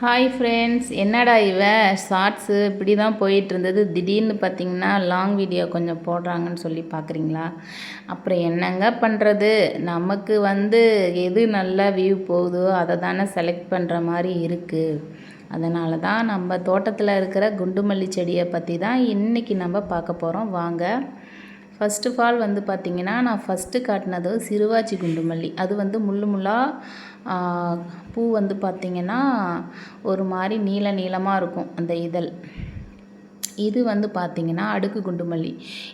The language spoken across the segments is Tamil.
ஹாய் ஃப்ரெண்ட்ஸ் என்னடா இவ? ஷார்ட்ஸு இப்படி தான் போயிட்டுருந்தது. திடீர்னு பார்த்தீங்கன்னா லாங் வீடியோ கொஞ்சம் போடுறாங்கன்னு சொல்லி பார்க்குறீங்களா அப்புறம் என்னங்க பண்ணுறது நமக்கு வந்து எது நல்லா வியூ போகுதோ அதை தானே செலக்ட் பண்ணுற மாதிரி இருக்குது அதனால தான் நம்ம தோட்டத்தில் இருக்கிற குண்டுமல்லி செடியை பற்றி தான் இன்றைக்கி நம்ம பார்க்க போகிறோம் வாங்க. ஃபர்ஸ்ட் ஆஃப் ஆல் வந்து பார்த்திங்கன்னா நான் ஃபஸ்ட்டு காட்டினது சிறுவாச்சி குண்டு மல்லி அது வந்து முள்ளு முள்ளாக பூ வந்து பார்த்திங்கன்னா ஒரு மாதிரி நீல நீளமாக இருக்கும் அந்த இதழ். இது வந்து பார்த்திங்கன்னா அடுக்கு குண்டு மல்லி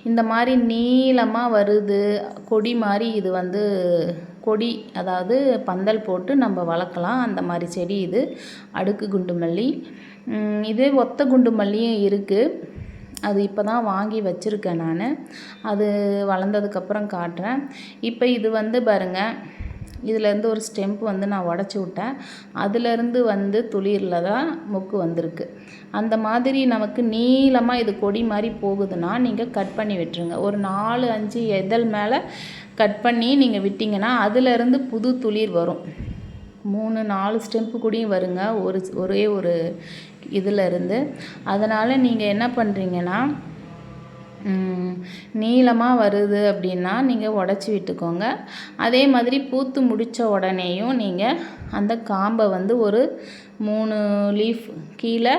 இந்த மாதிரி நீளமாக வருது கொடி மாதிரி இது வந்து கொடி அதாவது பந்தல் போட்டு நம்ம வளர்க்கலாம். அந்த மாதிரி செடி இது அடுக்கு குண்டு மல்லி இதே ஒத்த குண்டுமல்லியும் இருக்குது அது இப்போ தான் வாங்கி வச்சுருக்கேன் நான். அது வளர்ந்ததுக்கப்புறம் காட்டுறேன். இப்போ இது வந்து பாருங்கள் இதுலேருந்து ஒரு ஸ்டெம்ப் வந்து நான் உடச்சி விட்டேன். அதுலேருந்து வந்து துளிரில் தான் மொக்கு வந்திருக்கு. அந்த மாதிரி நமக்கு நீளமாக இது கொடி மாதிரி போகுதுன்னா நீங்கள் கட் பண்ணி விட்டுருங்க. ஒரு நாலு அஞ்சு எதல் மேலே கட் பண்ணி நீங்கள் விட்டிங்கன்னா அதுலேருந்து புது துளிர் வரும். மூணு நாலு ஸ்டெம்ப்பு கூடயும் வருங்க ஒரு ஒரே ஒரு இதில் இருந்து. அதனால் நீங்கள் என்ன பண்ணுறீங்கன்னா நீளமாக வருது அப்படின்னா நீங்கள் உடச்சி விட்டுக்கோங்க. அதே மாதிரி பூத்து முடித்த உடனேயும் நீங்கள் அந்த காம்பை வந்து ஒரு மூணு லீஃப் கீழே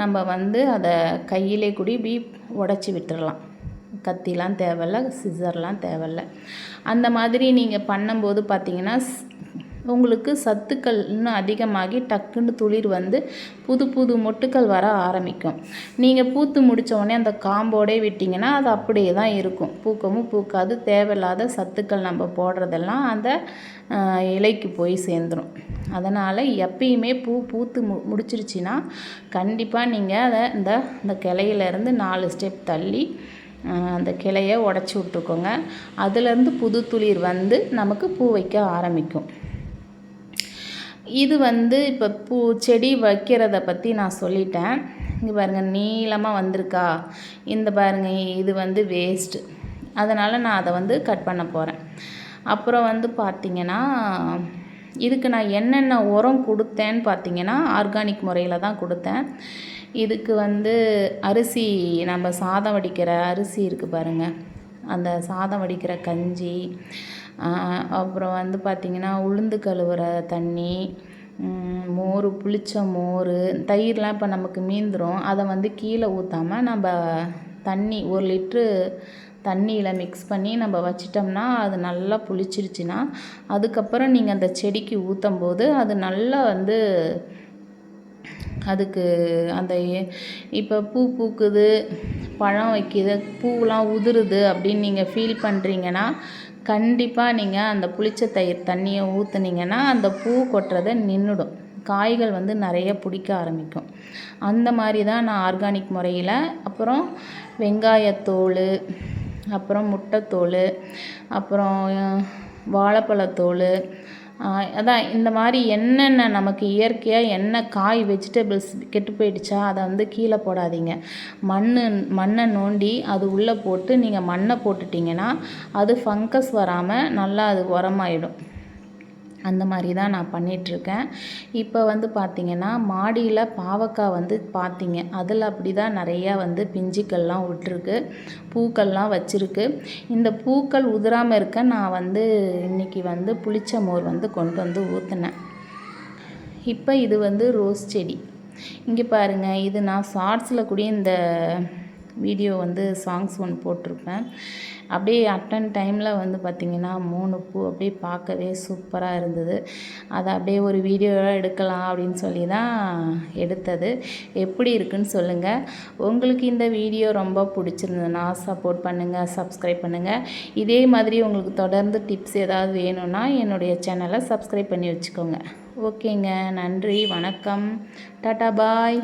நம்ம வந்து அதை கையிலே கூடி இப்படி உடச்சி விட்டுறலாம். கத்திலாம் தேவையில்ல சிசர்லாம் தேவையில்ல. அந்த மாதிரி நீங்கள் பண்ணும்போது பார்த்தீங்கன்னா உங்களுக்கு சத்துக்கள் இன்னும் அதிகமாகி டக்குன்னு துளிர் வந்து புது புது மொட்டுக்கள் வர ஆரம்பிக்கும். நீங்கள் பூத்து முடித்த உடனே அந்த காம்போடே விட்டிங்கன்னா அது அப்படியே தான் இருக்கும். பூக்கவும் பூக்காது. தேவையில்லாத சத்துக்கள் நம்ம போடுறதெல்லாம் அந்த இலைக்கு போய் சேர்ந்துடும் அதனால் எப்பயுமே பூ பூத்து மு முடிச்சிருச்சின்னா கண்டிப்பாக நீங்கள் அதை இந்த இந்த கிளையிலேருந்து நாலு ஸ்டெப் தள்ளி அந்த கிளையை உடச்சி விட்ருக்கோங்க அதுலேருந்து புது துளிர் வந்து நமக்கு பூ வைக்க ஆரம்பிக்கும். இது வந்து இப்போ பூ செடி வைக்கிறத பற்றி நான் சொல்லிட்டேன். இங்கே பாருங்கள் நீளமாக வந்திருக்கா. இந்த பாருங்கள் இது வந்து வேஸ்ட்டு அதனால் நான் அதை வந்து கட் பண்ண போகிறேன் அப்புறம் வந்து பார்த்திங்கன்னா இதுக்கு நான் என்னென்ன உரம் கொடுத்தேன்னு பார்த்தீங்கன்னா ஆர்கானிக் முறையில் தான் கொடுத்தேன். இதுக்கு வந்து அரிசி நம்ம சாதம் வடிக்கிற அரிசி இருக்குது பாருங்கள் அந்த சாதம் வடிக்கிற கஞ்சி அப்புறம் வந்து பார்த்திங்கன்னா உளுந்து கழுவுற தண்ணி மோர் புளிச்ச மோர் தயிர்லாம் இப்போ நமக்கு மீந்துடும் அதை வந்து கீழே ஊற்றாம நம்ம தண்ணி ஒரு லிட்ரு தண்ணியில் மிக்ஸ் பண்ணி நம்ம வச்சிட்டோம்னா அது நல்லா புளிச்சிருச்சுன்னா அதுக்கப்புறம் நீங்கள் அந்த செடிக்கு ஊற்றும் போது அது நல்லா வந்து அதுக்கு அந்த இப்போ பூ பூக்குது பழம் வைக்கிது பூவெலாம் உதிருது அப்படின்னு நீங்கள் ஃபீல் பண்ணுறீங்கன்னா கண்டிப்பாக நீங்கள் அந்த புளிச்ச தயிர் தண்ணியை ஊற்றுனீங்கன்னா அந்த பூ கொட்டுறதை நின்றுடும் காய்கள் வந்து நிறைய பிடிக்க ஆரம்பிக்கும். அந்த மாதிரி தான் நான் ஆர்கானிக் முறையில் அப்புறம் வெங்காயத்தோல் அப்புறம் முட்டைத்தோல் அப்புறம் வாழைப்பழத்தோல் அதான் இந்த மாதிரி என்னென்ன நமக்கு இயற்கையாக என்ன காய் வெஜிடபிள்ஸ் கெட்டு போயிடுச்சா அதை வந்து கீழே போடாதீங்க. மண் மண்ணை நோண்டி அது உள்ளே போட்டு நீங்கள் மண்ணை போட்டுட்டிங்கன்னா அது ஃபங்கஸ் வராமல் நல்லா அது உரமாயிடும். அந்த மாதிரி தான் நான் பண்ணிகிட்ருக்கேன் இப்போ வந்து பார்த்திங்கன்னா மாடியில் பாவக்காய் வந்து பார்த்திங்க. அதில் அப்படி தான் நிறையா வந்து பிஞ்சுக்கள்லாம் விட்டுருக்கு. பூக்கள்லாம் வச்சுருக்கு. இந்த பூக்கள் உதிராமல் இருக்க நான் வந்து இன்றைக்கி வந்து புளிச்ச மோர் வந்து கொண்டு வந்து ஊற்றினேன் இப்போ இது வந்து ரோஸ் செடி. இங்கே பாருங்கள் இது நான் ஷார்ட்ஸில் கூட இந்த வீடியோ வந்து சாங்ஸ் ஒன்று போட்டிருப்பேன். அப்படியே அட்டன் டைமில் வந்து பார்த்திங்கன்னா மூணு பூ அப்படியே பார்க்கவே சூப்பராக இருந்தது. அதை அப்படியே ஒரு வீடியோவாக எடுக்கலாம் அப்படின்னு சொல்லி தான் எடுத்தது. எப்படி இருக்குன்னு சொல்லுங்கள் உங்களுக்கு இந்த வீடியோ ரொம்ப பிடிச்சிருந்ததுன்னா சப்போர்ட் பண்ணுங்கள் சப்ஸ்கிரைப் பண்ணுங்கள் இதே மாதிரி உங்களுக்கு தொடர்ந்து டிப்ஸ் ஏதாவது வேணும்னா என்னுடைய சேனலை சப்ஸ்கிரைப் பண்ணி வச்சுக்கோங்க. ஓகேங்க நன்றி வணக்கம். Tata bye.